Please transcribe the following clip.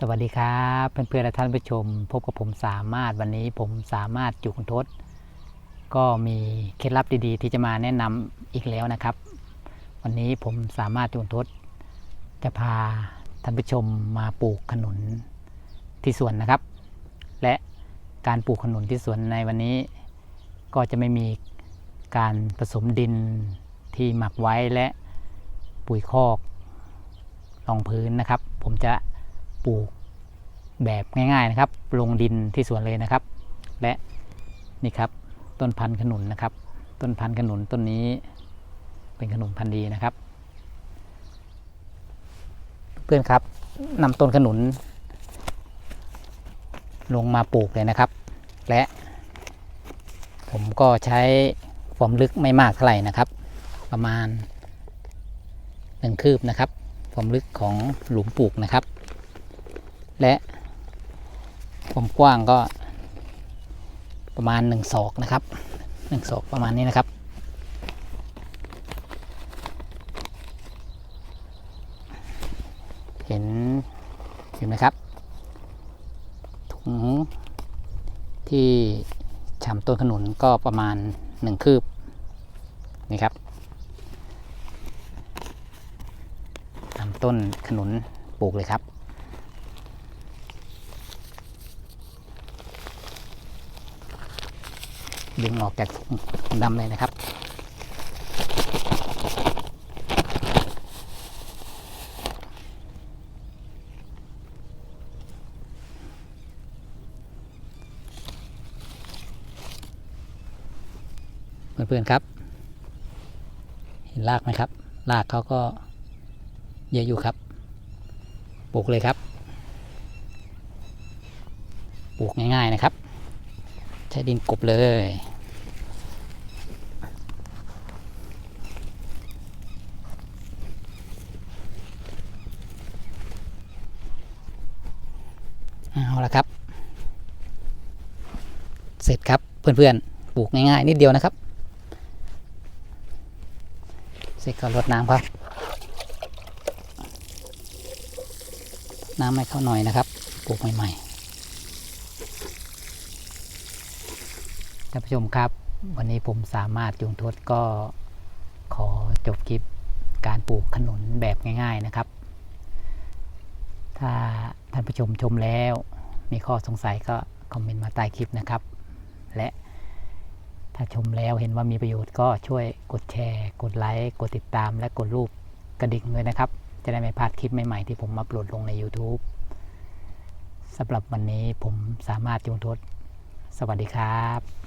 สวัสดีครับเพื่อนๆและท่านผู้ชม พบกับผมสามารถวันนี้ผมสามารถจุคุณทศ ก็มีเคล็ดลับดีๆ ที่จะมาแนะนำอีกแล้วนะครับ วันนี้ผมสามารถจุคุณทศ จะพาท่านผู้ชมมาปลูกขนุนที่สวนนะครับ และการปลูกขนุนที่สวนในวันนี้ ก็จะไม่มีการผสมดินที่หมักไว้และปุ๋ยคอกรองพื้นนะครับ ผมจะ ปลูกแบบง่ายๆนะครับ ลงดินที่สวนเลยนะครับ และนี่ครับต้นพันธุ์ขนุนนะครับ ต้นพันธุ์ขนุนต้นนี้เป็นขนุนพันธุ์ดีนะครับ เพื่อนครับนำต้นขนุน ลงมาปลูกเลยนะครับ และ ผมก็ใช้ความลึกไม่มากเท่าไหร่นะครับ ประมาณหนึ่งคืบนะครับ ความลึกของหลุมปลูกนะครับ และความกว้างก็ประมาณหนึ่งศอกนะครับหนึ่งศอกประมาณนี้นะครับ เห็นเห็นไหมครับ ถุงที่ฉ่ำต้นขนุนก็ประมาณหนึ่งคืบนี่ครับนำต้นขนุนปลูกเลยครับ ดึงออกจากถุงดำเลยนะครับ เพื่อนๆครับ เห็นรากไหมครับ รากเขาก็เยอะอยู่ครับ ปลูกเลยครับ ปลูกง่ายๆนะครับ ใช้ดินกบเลย เอาละครับ เสร็จครับเพื่อนๆ ปลูกง่ายๆ นิดเดียวนะครับ เสร็จก็รดน้ำครับ น้ำให้เข้าหน่อยนะครับ ปลูกใหม่ๆ ท่านผู้ชมครับ วันนี้ผมสามารถจุงทศก็ขอจบคลิปการปลูกขนุนแบบง่ายๆนะครับ ถ้าท่านผู้ชมชมแล้วมีข้อสงสัยก็คอมเมนต์มาใต้คลิปนะครับ และถ้าชมแล้วเห็นว่ามีประโยชน์ก็ช่วยกดแชร์ กดไลค์กดติดตาม และกดรูปกระดิ่งเลยนะครับ จะได้ไม่พลาดคลิปใหม่ๆที่ผมอัปโหลดลงใน YouTube สำหรับวันนี้ผมสามารถจุงทศสวัสดีครับ